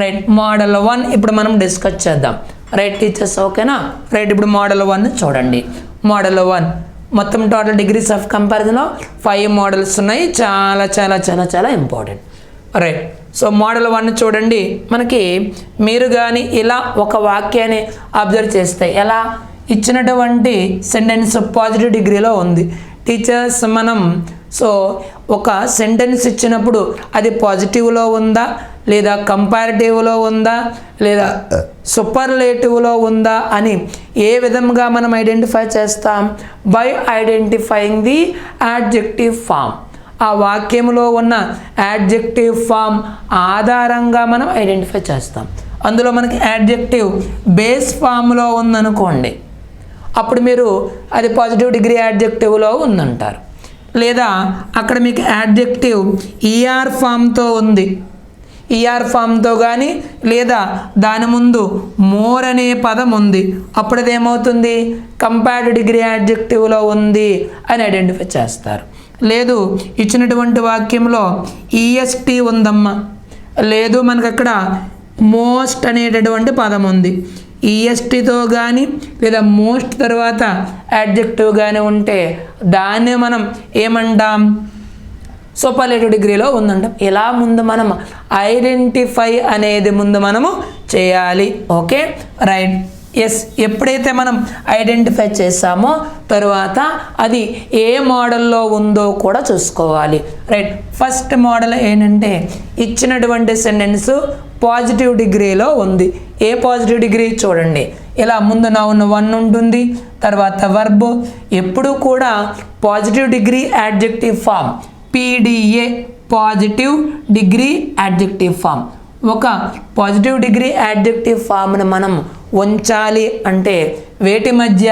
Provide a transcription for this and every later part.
Right model one ఇప్పుడు మనం discuss చేద్దాం. రైట్ టీచర్స్ ఓకేనా రైట్ ఇప్పుడు మోడల్ వన్ చూడండి. మోడల్ వన్ మొత్తం టోటల్ డిగ్రీస్ ఆఫ్ కంపారిజన్లో ఫైవ్ మోడల్స్ ఉన్నాయి. చాలా చాలా చాలా చాలా important right so model one చూడండి. మనకి మీరు కానీ ఇలా ఒక వాక్యాన్ని అబ్జర్వ్ చేస్తే ఎలా? ఇచ్చినటువంటి సెంటెన్స్ పాజిటివ్ డిగ్రీలో ఉంది. టీచర్స్ మనం సో ఒక సెంటెన్స్ ఇచ్చినప్పుడు అది పాజిటివ్లో ఉందా? లేదా కంపారిటివ్లో ఉందా? లేదా సూపర్లేటివ్లో ఉందా? అని ఏ విధంగా మనం ఐడెంటిఫై చేస్తాం? By identifying the adjective form ఆ వాక్యంలో ఉన్న యాడ్జెక్టివ్ ఫామ్ ఆధారంగా మనం ఐడెంటిఫై చేస్తాం. అందులో మనకి యాడ్జెక్టివ్ బేస్ ఫామ్లో ఉందనుకోండి. అప్పుడు మీరు అది పాజిటివ్ డిగ్రీ యాడ్జెక్టివ్లో ఉందంటారు. లేదా అక్కడ మీకు యాడ్జెక్టివ్ ఈఆర్ ఫామ్తో ఉంది. ఈఆర్ ఫామ్తో కానీ లేదా దాని ముందు మోర్ అనే పదం ఉంది. అప్పుడు ఏమవుతుంది కంపేర్డ్ డిగ్రీ యాడ్జెక్టివ్లో ఉంది అని ఐడెంటిఫై చేస్తారు. లేదు ఇచ్చినటువంటి వాక్యంలో ఈఎస్టీ ఉందమ్మా. లేదు మనకు అక్కడ మోస్ట్ అనేటటువంటి పదం ఉంది. ఈఎస్టీతో కానీ లేదా మోస్ట్ తర్వాత యాడ్జెక్టివ్ కానీ ఉంటే దాన్ని మనం ఏమంటాం? సూపర్లేటివ్ డిగ్రీలో ఉందంటాం. ఇలా ముందు మనం ఐడెంటిఫై అనేది ముందు మనము చేయాలి. ఓకే? రైట్. ఎస్ ఎప్పుడైతే మనం ఐడెంటిఫై చేసామో తరువాత అది ఏ మోడల్లో ఉందో కూడా చూసుకోవాలి. రైట్. ఫస్ట్ మోడల్ ఏంటంటే ఇచ్చినటువంటి సెంటెన్స్ పాజిటివ్ డిగ్రీలో ఉంది. ఏ పాజిటివ్ డిగ్రీ చూడండి. ఇలా ముందు నౌన్ వన్ ఉంటుంది తర్వాత వర్బ్. ఎప్పుడు కూడా positive degree adjective form. PDA positive degree adjective form. ఒక పాజిటివ్ డిగ్రీ యాడ్జెక్టివ్ ఫామ్ను మనం ఉంచాలి అంటే వేటి మధ్య?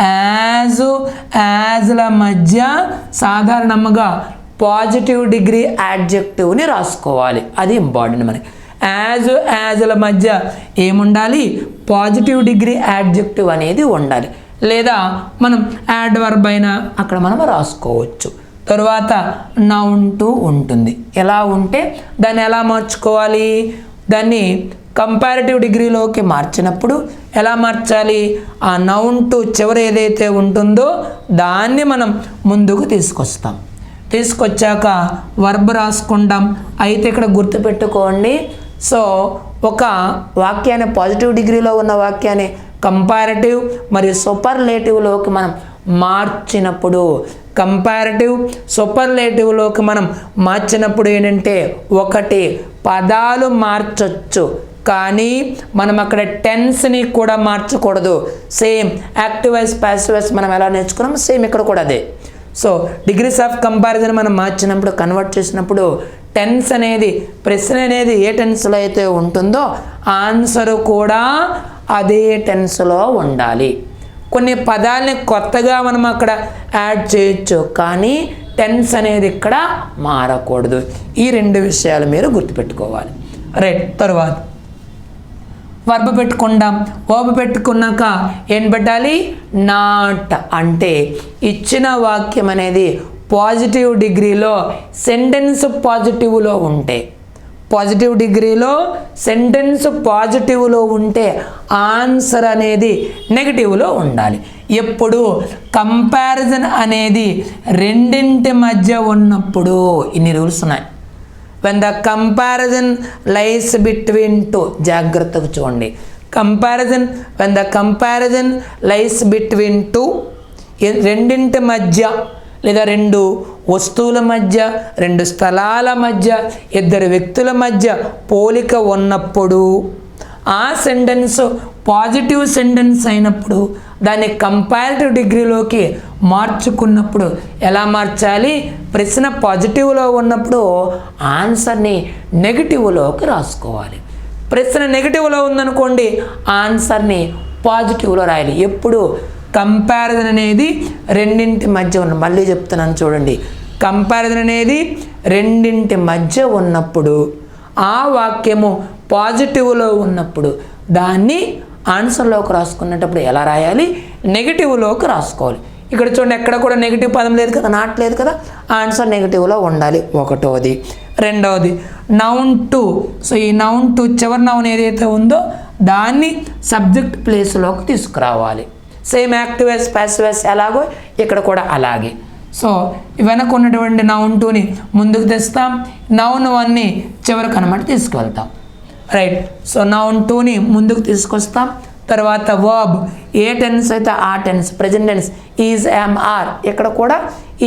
యాజ్ యాజ్ల మధ్య సాధారణంగా పాజిటివ్ డిగ్రీ యాడ్జెక్టివ్ని రాసుకోవాలి. అది ఇంపార్టెంట్ మనకి. యాజ్ యాజ్ల మధ్య ఏముండాలి? పాజిటివ్ డిగ్రీ యాడ్జెక్టివ్ అనేది ఉండాలి. లేదా మనం యాడ్ వర్బ్ అయినా అక్కడ మనం రాసుకోవచ్చు. తరువాత నౌన్ టు ఉంటుంది. ఎలా ఉంటే దాన్ని ఎలా మార్చుకోవాలి? దాన్ని కంపారిటివ్ డిగ్రీలోకి మార్చినప్పుడు ఎలా మార్చాలి? ఆ నౌన్ టు చివరి ఏదైతే ఉంటుందో దాన్ని మనం ముందుకు తీసుకొస్తాం. తీసుకొచ్చాక వర్బ్ రాసుకుంటాం అయితే ఇక్కడ గుర్తుపెట్టుకోండి. సో ఒక వాక్యాన్ని పాజిటివ్ డిగ్రీలో ఉన్న వాక్యాన్ని కంపారిటివ్ మరియు సూపర్లేటివ్లోకి మనం మార్చినప్పుడు కంపారిటివ్ సూపర్లేటివ్లోకి మనం మార్చినప్పుడు ఏంటంటే ఒకటి పదాలు మార్చొచ్చు కానీ మనం అక్కడ టెన్స్ని కూడా మార్చకూడదు. సేమ్ యాక్టివైజ్ ప్యాసివైజ్ మనం ఎలా నేర్చుకున్నాం సేమ్ ఇక్కడ కూడా అదే. సో డిగ్రీస్ ఆఫ్ కంపారిజన్ మనం మార్చినప్పుడు కన్వర్ట్ చేసినప్పుడు టెన్స్ అనేది ప్రశ్న అనేది ఏ టెన్స్లో అయితే ఉంటుందో ఆన్సర్ కూడా అదే టెన్స్లో ఉండాలి. కొన్ని పదాలని కొత్తగా మనం అక్కడ యాడ్ చేయొచ్చు కానీ టెన్స్ అనేది ఇక్కడ మారకూడదు. ఈ రెండు విషయాలు మీరు గుర్తుపెట్టుకోవాలి. రైట్ తర్వాత. వర్బ పెట్టుకుందాం. ఓబ పెట్టుకున్నాక ఏం పెట్టాలి? నాట్ అంటే ఇచ్చిన వాక్యం అనేది పాజిటివ్ డిగ్రీలో సెంటెన్స్ పాజిటివ్లో ఉంటే పాజిటివ్ డిగ్రీలో సెంటెన్స్ పాజిటివ్లో ఉంటే ఆన్సర్ అనేది నెగిటివ్లో ఉండాలి. ఎప్పుడు కంపారిజన్ అనేది రెండింటి మధ్య ఉన్నప్పుడు ఇన్ని రూల్స్ ఉన్నాయి. When the comparison lies between two జాగ్రత్తగా చూడండి. Comparison when the comparison lies between two రెండింటి మధ్య లేదా రెండు వస్తువుల మధ్య రెండు స్థలాల మధ్య ఇద్దరు వ్యక్తుల మధ్య పోలిక ఉన్నప్పుడు ఆ సెంటెన్స్ పాజిటివ్ సెంటెన్స్ అయినప్పుడు దాన్ని కంపారిటివ్ డిగ్రీలోకి మార్చుకున్నప్పుడు ఎలా మార్చాలి? ప్రశ్న పాజిటివ్లో ఉన్నప్పుడు ఆన్సర్ని నెగిటివ్లోకి రాసుకోవాలి. ప్రశ్న నెగిటివ్లో ఉందనుకోండి ఆన్సర్ని పాజిటివ్లో రాయాలి. ఎప్పుడు? కంపారిజన్ అనేది రెండింటి మధ్య ఉన్న మళ్ళీ చెప్తున్నాను చూడండి. కంపారిజన్ అనేది రెండింటి మధ్య ఉన్నప్పుడు ఆ వాక్యము పాజిటివ్లో ఉన్నప్పుడు దాన్ని ఆన్సర్లోకి రాసుకునేటప్పుడు ఎలా రాయాలి? నెగిటివ్లోకి రాసుకోవాలి. ఇక్కడ చూడండి ఎక్కడ కూడా నెగిటివ్ పదం లేదు కదా నాట్ లేదు కదా ఆన్సర్ నెగిటివ్లో ఉండాలి. ఒకటోది. రెండవది నౌన్ టు సో ఈ నౌన్ టు చివరి నౌన్ ఏదైతే ఉందో దాన్ని సబ్జెక్ట్ ప్లేస్లోకి తీసుకురావాలి. సేమ్ యాక్టివ్స్ ప్యాసివస్ ఎలాగో ఇక్కడ కూడా అలాగే. సో వెనక ఉన్నటువంటి నౌన్ టూని ముందుకు తెస్తాం. నౌన్ వన్ని చివరికి అనమాట తీసుకువెళ్తాం. రైట్ సో నౌన్ టూని ముందుకు తీసుకొస్తాం. తర్వాత వర్బ్ ఏ టెన్స్ అయితే ఆ tense present tense is am are ఇక్కడ కూడా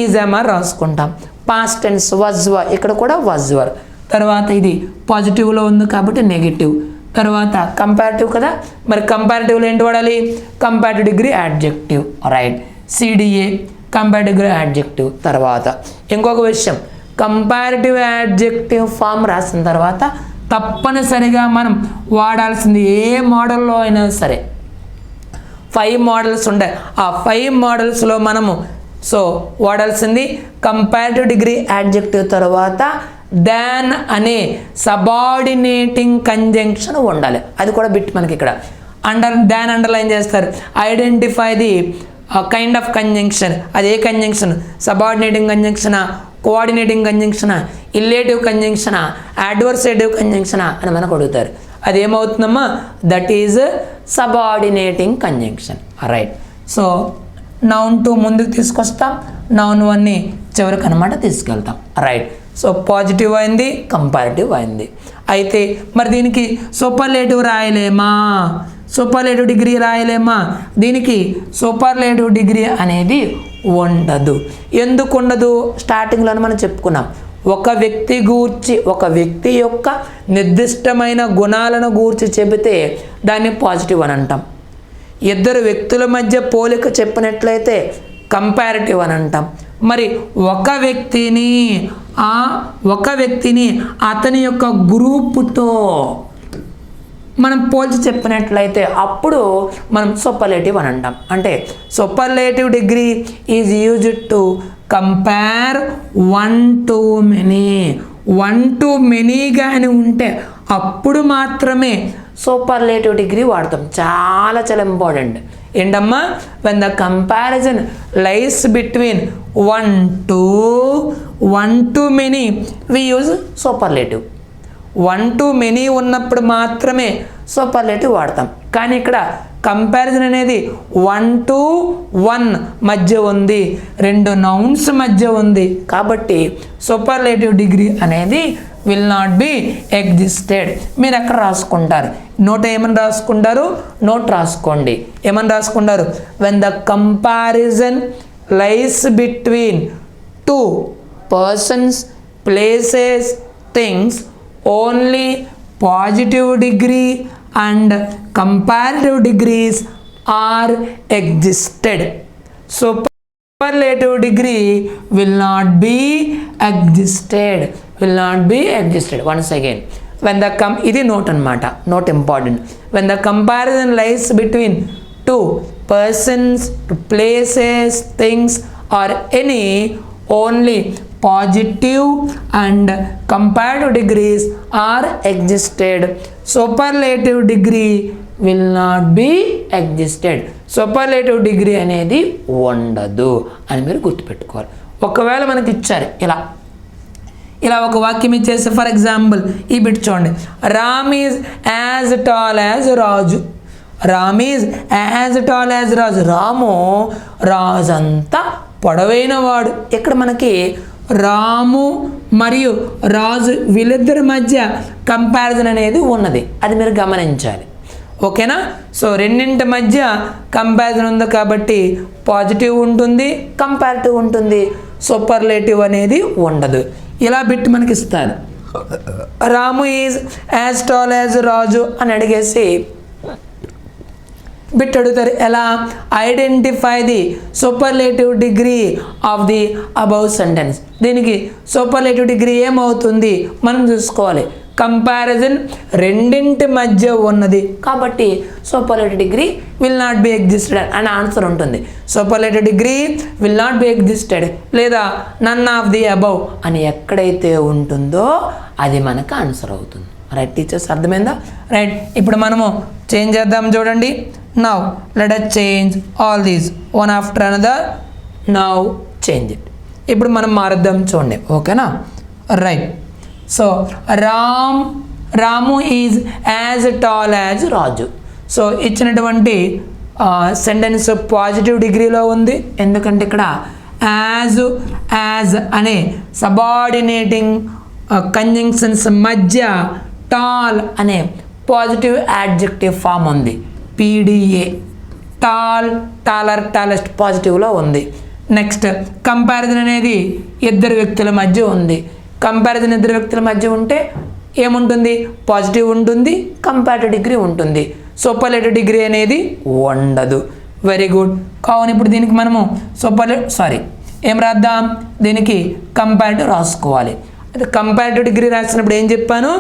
ఈజ్ ఎంఆర్ రాసుకుంటాం. పాస్ట్ టెన్స్ వజ్వర్ ఇక్కడ కూడా వజ్వర్ తర్వాత ఇది పాజిటివ్లో ఉంది కాబట్టి నెగిటివ్ తర్వాత కంపారిటివ్ కదా? మరి కంపారిటివ్లో ఏంటి వాడాలి comparative degree adjective right CDA comparative degree adjective తర్వాత ఇంకొక విషయం. కంపారిటివ్ యాడ్జెక్టివ్ ఫామ్ రాసిన తర్వాత తప్పనిసరిగా మనం వాడాల్సింది ఏ మోడల్లో అయినా సరే. ఫైవ్ మోడల్స్ ఉంటాయి ఆ ఫైవ్ మోడల్స్లో మనము సో వాడాల్సింది కంపారిటివ్ డిగ్రీ యాడ్జెక్టివ్ తర్వాత దాన్ అనే సబార్డినేటింగ్ కంజంక్షన్ ఉండాలి. అది కూడా బిట్ మనకి ఇక్కడ. అండర్ దాన్ అండర్లైన్ చేస్తారు. Identify the kind of conjunction అది ఏ కంజంక్షన్ సబార్డినేటింగ్ కంజంక్షనా కోఆర్డినేటింగ్ కంజంక్షనా ఇల్లేటివ్ కంజంక్షనా అడ్వర్సేటివ్ కంజంక్షనా అని మనకు అడుగుతారు. అది ఏమవుతుందమ్మా? That is subordinating conjunction right so noun two ముందుకు తీసుకొస్తాం. నౌన్ వన్ని చివరికి అనమాట తీసుకెళ్తాం. రైట్ సో పాజిటివ్ అయింది కంపారిటివ్ అయింది. అయితే మరి దీనికి సూపర్లేటివ్ రాయలేమా? సూపర్లేటివ్ డిగ్రీ రాయలేమా? దీనికి సూపర్లేటివ్ డిగ్రీ అనేది ఉండదు. ఎందుకు ఉండదు? స్టార్టింగ్లోనే మనం చెప్పుకున్నాం. ఒక వ్యక్తి గూర్చి ఒక వ్యక్తి యొక్క నిర్దిష్టమైన గుణాలను గూర్చి చెబితే దాన్ని పాజిటివ్ అని అంటాం. ఇద్దరు వ్యక్తుల మధ్య పోలిక చెప్పినట్లయితే కంపారిటివ్ అని అంటాం. మరి ఒక వ్యక్తిని ఆ ఒక వ్యక్తిని అతని యొక్క గ్రూపుతో మనం పోల్చి చెప్పినట్లయితే అప్పుడు మనం సూపర్లేటివ్ అని అంటాం. అంటే superlative degree is used to compare one to many. One to many కానీ ఉంటే అప్పుడు మాత్రమే సూపర్లేటివ్ డిగ్రీ వాడతాం. చాలా చాలా ఇంపార్టెంట్. ఏంటమ్మా? When the comparison lies between one to one to many we use superlative one to many ఉన్నప్పుడు మాత్రమే సూపర్లేటివ్ వాడతాం. కానీ ఇక్కడ కంపారిజన్ అనేది వన్ టు వన్ మధ్య ఉంది. రెండు నౌన్స్ మధ్య ఉంది. కాబట్టి సూపర్లేటివ్ డిగ్రీ అనేది విల్ నాట్ బి ఎగ్జిస్టెడ్ మీరు ఎక్కడ రాసుకుంటారు? నోట్ ఏమని రాసుకుంటారు? నోట్ రాసుకోండి. ఏమని రాసుకుంటారు? When the comparison lies between two persons places things only positive degree and comparative degrees are existed superlative degree will not be existed will not be adjusted once again when the come ఇది note అనమాట note important when the comparison lies between two persons places things are any only positive and compared degrees are existed superlative degree will not be existed superlative degree అనేది ఉండదు అని మీరు గుర్తుపెట్టుకోవాలి. ఒకవేళ మనకి ఇచ్చారు ఇలా ఇలా ఒక వాక్యం ఇచ్చేసి ఫర్ ఎగ్జాంపుల్ ఈ బిట్ చూడండి. Ram is as tall as Raju. Ram is as tall as Raju. Ramu Raju అంతా పొడవైన వాడు ఇక్కడ మనకి రాము మరియు రాజు వీళ్ళిద్దరి మధ్య కంపారిజన్ అనేది ఉన్నది. అది మీరు గమనించాలి. ఓకేనా? సో రెండింటి మధ్య కంపారిజన్ ఉంది కాబట్టి పాజిటివ్ ఉంటుంది కంపారిటివ్ ఉంటుంది. సూపర్లేటివ్ అనేది ఉండదు. ఇలా బిట్ మనకి ఇస్తారు Ramu is as tall as Raju అని అడిగేసి బిట్ అడుగుతారు. ఎలా? Identify the superlative degree of the above sentence. దీనికి సూపర్లేటివ్ డిగ్రీ ఏమవుతుంది? మనం చూసుకోవాలి. కంపారిజన్ రెండింటి మధ్య ఉన్నది. కాబట్టి superlative degree will not be existed అని ఆన్సర్ ఉంటుంది. Superlative degree will not be existed లేదా నన్ ఆఫ్ ది అబౌవ్ అని ఎక్కడైతే ఉంటుందో అది మనకు ఆన్సర్ అవుతుంది. రైట్ టీచర్స్ అర్థమైందా? రైట్ ఇప్పుడు మనము చేంజ్ చేద్దాం చూడండి. Now let us change all these one after another now change it ఇప్పుడు మనం మారుద్దాం చూడండి. ఓకేనా right so Ram Ramu is as tall as Raju. So ఇచ్చినటువంటి సెంటెన్స్ పాజిటివ్ డిగ్రీలో ఉంది. ఎందుకంటే ఇక్కడ యాజ్ యాజ్ అనే సబార్డినేటింగ్ కంజంక్షన్స్ మధ్య టాల్ అనే పాజిటివ్ యాడ్జెక్టివ్ ఫామ్ ఉంది. పీడిఏ టాల్ టాలర్ టాలెస్ట్ పాజిటివ్లో ఉంది. నెక్స్ట్ కంపారిజన్ అనేది ఇద్దరు వ్యక్తుల మధ్య ఉంది. కంపారిజన్ ఇద్దరు వ్యక్తుల మధ్య ఉంటే ఏముంటుంది? పాజిటివ్ ఉంటుంది కంపారిటివ్ డిగ్రీ ఉంటుంది. సూపర్లేటివ్ డిగ్రీ అనేది ఉండదు. వెరీ గుడ్ కావున ఇప్పుడు దీనికి మనము సూపర్లే సారీ ఏం రాద్దాం? దీనికి కంపారిటివ్ రాసుకోవాలి. అయితే కంపారిటివ్ డిగ్రీ రాసినప్పుడు ఏం చెప్పాను?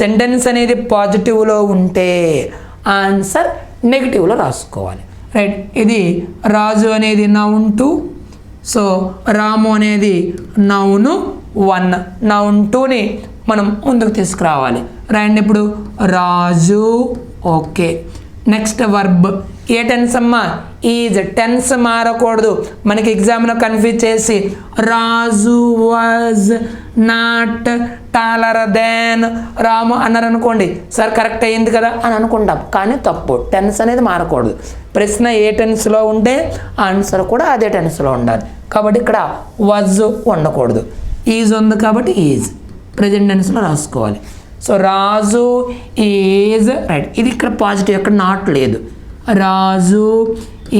సెంటెన్స్ అనేది పాజిటివ్లో ఉంటే ఆన్సర్ నెగిటివ్లో రాసుకోవాలి. రైట్ ఇది రాజు అనేది నౌన్ టు సో రాము అనేది నౌను వన్. నౌన్ టూని మనం ముందుకు తీసుకురావాలి. రండి ఇప్పుడు. రాజు. ఓకే. Next verb. ఏ టెన్స్ అమ్మా? ఈజ్. టెన్స్ మారకూడదు. మనకి ఎగ్జామ్లో కన్ఫ్యూజ్ చేసి Raju was not taller than Ramu అన్నారు అనుకోండి. సార్ కరెక్ట్ అయ్యింది కదా? అని అనుకుంటాం. కానీ తప్పు. టెన్స్ అనేది మారకూడదు. ప్రశ్న ఏ టెన్స్లో ఉంటే ఆన్సర్ కూడా అదే టెన్స్లో ఉండాలి. కాబట్టి ఇక్కడ వజ్ ఉండకూడదు. ఈజ్ ఉంది కాబట్టి ఈజ్ ప్రజెంట్ టెన్స్లో రాసుకోవాలి. సో రాజు ఈజ్ రైట్ ఇది ఇక్కడ పాజిటివ్ ఇక్కడ నాట్ లేదు. రాజు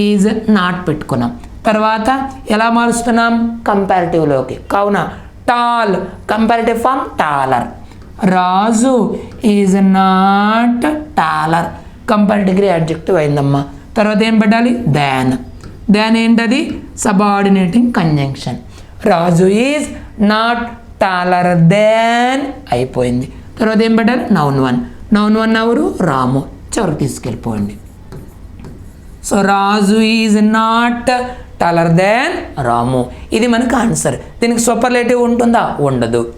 ఈజ్ నాట్ పెట్టుకున్నాం. తర్వాత ఎలా మారుస్తున్నాం? కంపారిటివ్లోకి కావున tall comparative form taller Raju is not taller comparative degree adjective అయిందమ్మా. తర్వాత ఏం పెట్టాలి? దాన్ దాన్ ఏంటది? Subordinating conjunction Raju is not taller than అయిపోయింది. తర్వాత ఏం better noun one noun one ఎవరు? రాము. చివరికి తీసుకెళ్ళిపోండి. So Raju is not taller than Ramu. ఇది మనకు ఆన్సర్ దీనికి సూపర్లేటివ్ ఉంటుందా? ఉండదు.